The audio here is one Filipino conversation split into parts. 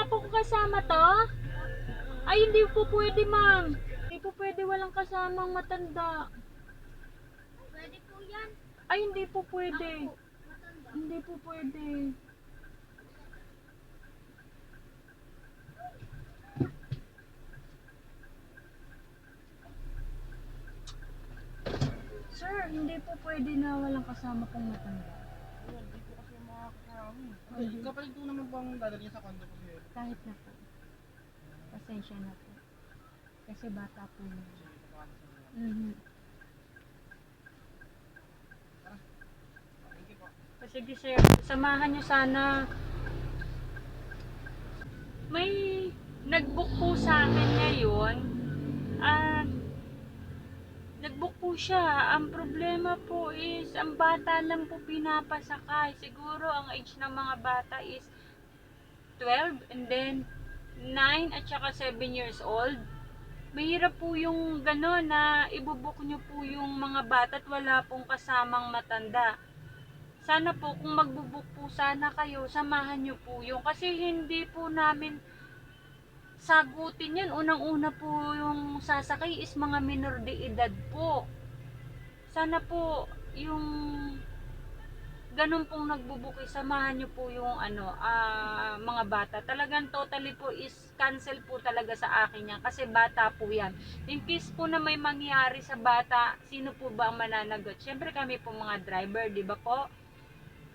wala po kong kasama to? Ay, hindi po pwede, ma'am. Hindi po pwede walang kasamang matanda. Pwede po yan. Ay, hindi po pwede. Ako matanda. Hindi po pwede. Sir, hindi po pwede na walang kasama pong matanda. Ay, kapalit naman bang dadalhin niya sa condo ko sir? Kahit na po. Pasensya na po. Kasi bata po. Mhm. Po. O, Sige sir, samahan nyo sana. May nag-book po sa akin ngayon. Ah, nag-book po siya. Ang problema po is, ang bata lang po pinapasakay. Siguro ang age ng mga bata is 12 and then 9 at saka 7 years old. Mahirap po yung gano'n na ibubuk nyo po yung mga bata at wala pong kasamang matanda sana po kung magbubuk po sana kayo, samahan nyo po yung kasi hindi po namin sagutin yan. Unang-una po yung sasakay is mga minor de edad po. Sana po yung ganun pong nagbubuki, samahan nyo po yung ano, ah, mga bata. Talagang totally po is cancel po talaga sa akin yan kasi bata po yan. In case po na may mangyari sa bata, sino po ba ang mananagot? Siyempre kami po mga driver, di ba po?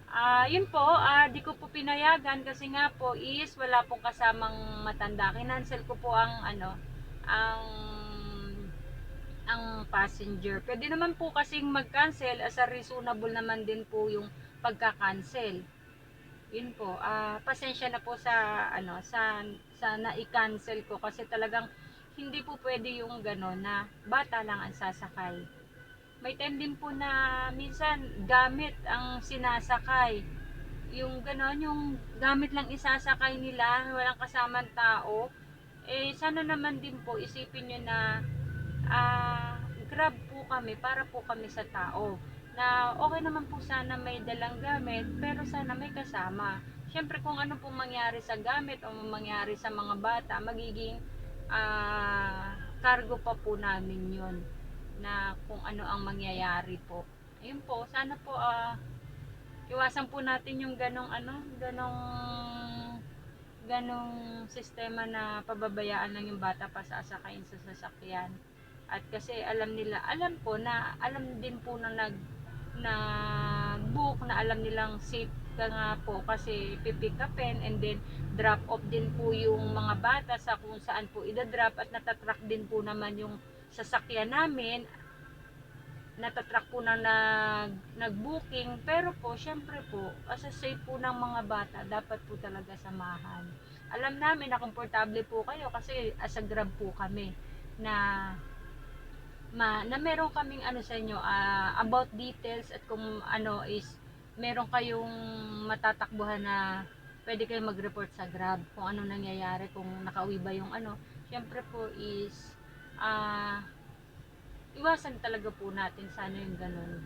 Ah, yun po, ah, di ko po pinayagan kasi nga po is wala pong kasamang matanda. Kinancel ko po ang ano, ang ang passenger. Pwede naman po kasing mag-cancel as a reasonable naman din po yung pagka-cancel. Yun po. Ah, pasensya na po sa ano, sa sa na-cancel ko kasi talagang hindi po pwede yung gano'n na bata lang ang sasakay may time din po na minsan gamit ang sinasakay. Yung gano'n, yung gamit lang isasakay nila, walang kasamang tao. Eh, sana naman din po, isipin nyo na ah, grab po kami para po kami sa tao. Na okay naman po sana may dalang gamit, pero sana may kasama. Siyempre kung ano pong mangyari sa gamit o mangyari sa mga bata, magiging ah, cargo pa po namin yun na kung ano ang mangyayari po. Ayun po, sana po ah iwasan po natin yung ganong ano, ganong ganong sistema na pababayaan lang yung bata pa sasakayin sa sasakyan. At kasi alam nila, alam ko na alam din po na nag na book na alam nilang safe ka nga po kasi pipick upin and then drop off din po yung mga bata sa kung saan po ida-drop at natatrack din po naman yung sasakyan namin natatrack po na nag, nag-booking. Pero po syempre po as a safe po ng mga bata dapat po talaga samahan. Alam namin na komportable po kayo kasi as a grab po kami na ma, na meron kaming ano sa inyo ah, about details at kung ano is meron kayong matatakbuhan na pwede kayong mag-report sa Grab. Kung ano nangyayari kung nakauwi ba yung ano. Syempre po is ah iwasan talaga po natin sana yung ganun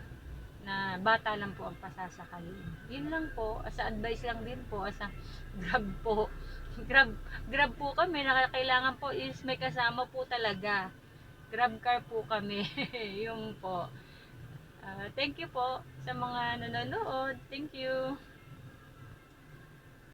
na bata lang po ang pasasakayin. Yun lang po, as advice lang din po, as a grab po. Grab, grab po kami, na kailangan po is may kasama po talaga. Grab car po kami. yung po. Ah, thank you po sa mga nanonood. Thank you.